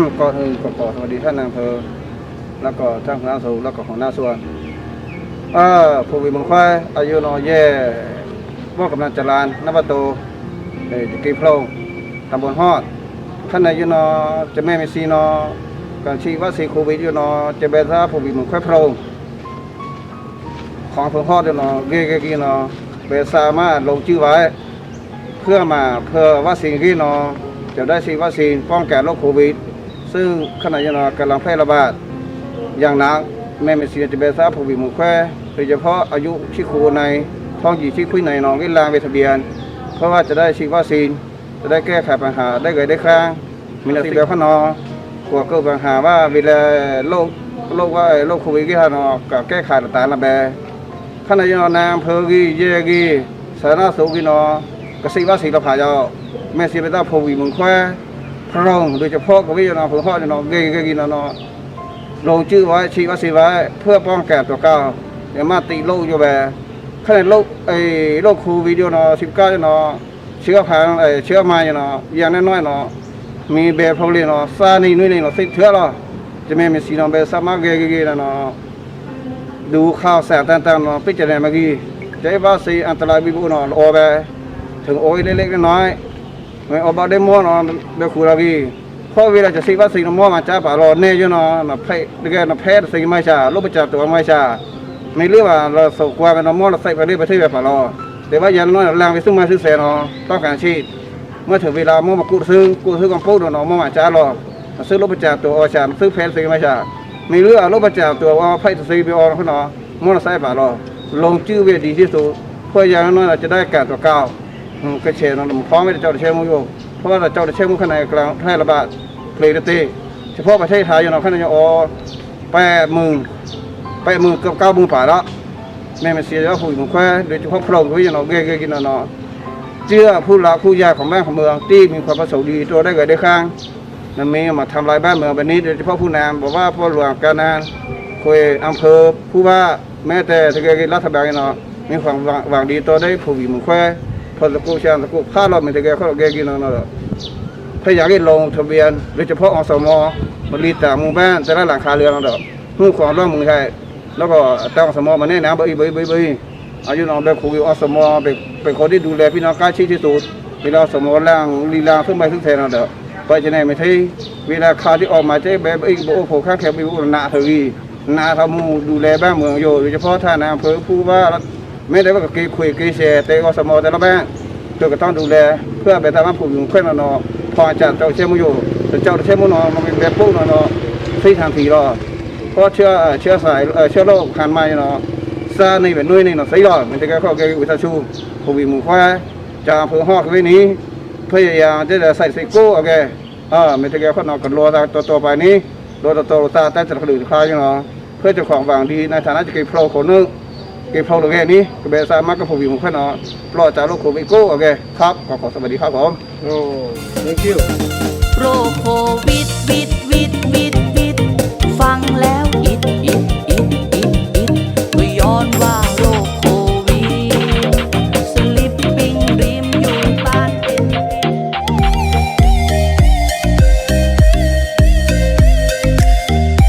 ก็คือก็ขอสวัสดีท่านนายอำเภอแล้วก็ท่านคณะสูแล้วก็ของหน้าส่วนอ่าผู้วิบังควายอายุนอแย่ว่ากำนันจรานนบโตเอ่อกีพลงตำบลฮอดท่านนายนอจะแม่เมซีนอการชีวัดสีโควิดอยู่นอจะเบซ่าผู้วิบังควายพลงของอำเภอฮอดอยู่นอเกเกกีนอเบซ่ามาลงชื่อไว้ เพื่อมาเพื่อวัคซีนที่นอจะได้ฉีวัคซีนป้องกันโรคโควิด ซึ่งขณะนี้นอกำลังแพร่ระบาดอย่างหนักแม่เมเซียจะเบซาผู้วิมุขแควโดยเฉพาะอายุที่ครูในท้องหญิงที่คุยในหนองวิลาเวทะเบียน เพราะว่าจะได้ฉีดวัคซีนจะได้แก้ไขปัญหาได้เกิดได้ครั้งมีนาสิแบบพนอกลัวเกิดปัญหาว่าเวลาโรคโรคว่าโรคโควิดที่ฮานอกับแก้ไขต่างๆระแบขณะยนนามเพอกีเยกีสาธารณสุขกีนอกสิวัสีละผายาแม่เสิเปต้าพวีมึงแคว พระองค์โดยเฉพาะกวิยนอเพื่อพ่อนอเกเกกีนอนอลงชื่อไว้ชีวัสีไว้เพื่อป้องกันตัวเก้าอย่ามาติโรคอยู่แบบขณะโรคไอ้โรคโควิดอยู่นอสิบเก้าเนาะเชื้อพันไอ้เชื้อมาอยู่นอย่างน้อยๆเนาะมีเบลพลีนอซานี่นุ่ยนี่เนาะสิเถื่อเนาะจะไม่มีสีนอเบลสามารถเกเกกีนอดูข่าวแสงต่างๆเนาะพิจารณาเมื่อกี้ใจว่าสีอันตรายวิบุเนาะโอไปถึงโอ้ยเล็กๆน้อยๆ อาบาได้มัวเนาะเดคูรากี้เพราะเวลาจะสีว่าสีน้ำมั่วมาจ้าป่ารอเน่ยู่เนาะนะเพศเด็กนะเพศสีไม่ช่ลูกประจับตัวไม่ช่ไม่เรื่องว่าเราสกวาเป็นมัวเราใส่ไปเรื่อยไปที่แบบป่ารอแต่ว่าย่างน้อยแรงไปซึ่งมาซื้อเสนาะต้องการชีดเมื่อถึงเวลามัวมากู้ซื้อกู้ซื้อกับปุ๊บเนาะมัวมาจ้ารอซื้อลูกประจับตัวอาจารย์ซื้อเพศสีไม่ช่มีเรื่องโรคประจำตัวว่าไพ่ตะซีไปออนเขาเนาะมอเร์ไซค์ป่าราลงชื่อเวดีที่สุดเพื่ออย่างน้อยเราจะได้การตัวเก้า อืมก็เชนเราพร้อมไม่ได้เจ้าเชนมุโยเพราะว่าเราเจ้าเชมุข้างในกลางแพร่ระบาดเพลย์ตีเฉพาะประเทศไทยอยู่เนาะข้างในออแปดหมื่นแปดหมื่นเกือบเก้าหมื่นป่าละแม่มาเสียแล้วผู้หญิงแควโดยเฉพาะพรองค์ที่อยู่เนาะเกยๆกินเนาะเชื่อผู้หลักผู้ใหญ่ของแม่ของเมืองที่มีความประสงค์ดีตัวได้เกิดได้ข้างนั่นมีมาทำลายบ้านเมืองแบบนี้โดยเฉพาะผู้นำบอกว่าพ่อหลวงการนานคุยอำเภอผู้ว่าแม้แต่ทางการรัฐบาลเนาะมีความหวังดีต่อได้ผู้วิมุขแคว พอตะกูชานตะกูข้าเราไม่ทางกาเขาแกกินเนาะถ้าอยากให้ลงทะเบียนโดยเฉพาะอสมบริตาหมู่บ้านแต่ละหลังคาเรือนเราเด้อผู้ความร่วมมือใช่แล้วก็ตั้งอสมมาแนะนำบ่อีบ่อีบ่อีบ่อีอายุน้องแบบครูอสมเป็นเป็นคนที่ดูแลพี่น้องใกล้ชิดที่สุดเวลาสมล่างลีลาขึ้นไปขึ้นแทนเราเด้อไปจะไหนไม่ที่เวลาขาที่ออกมาจะแบบอีกโอ้โหข้างแคบอีกนาเทวีนาทำมูดูแลบ้านเมืองอยู่โดยเฉพาะท่านอำเภอผู้ว่า ไม่ได้ว่ากับกีคุยกีแชร์แต่อสมอแต่ละบ้านตัวก็ต้องดูแล เพื่อไปทำให้ผู้อยู่เพื่อนนอพอจะเจ้าเชื่อมอยู่แต่เจ้าเชื่อมนอมันเป็นแบบปุ๊บนอที่ทางผีรอเพราะเชื้อเชื้อสายเชื้อโรคคันมาเนาะซาในแบบนุ่ยนี่เนาะใส่รอมันจะแก้ข้อแก้วิชาชูผู้วิมุขว่าจะอำเภอฮอกไว้นี้พยายามที่จะใส่สิโก้โอเคอ่าไม่ใช่แค่คนนอกกันรัวตัวตัวไปนี้รัวตัวตัวตาแต่จะกระดูกคลายอยู่เนาะเพื่อจ้าของบางดีในฐานะจะเก็บโปรคนนึง เก็บโปรตรงนี้ก็เบสามารถกับผู้วิมุขเนาะปลอดจากโรคโควิดโก้โอเคครับขอขอสวัสดีครับผมโอ้ thank you โรคโควิดวิดวิดวิด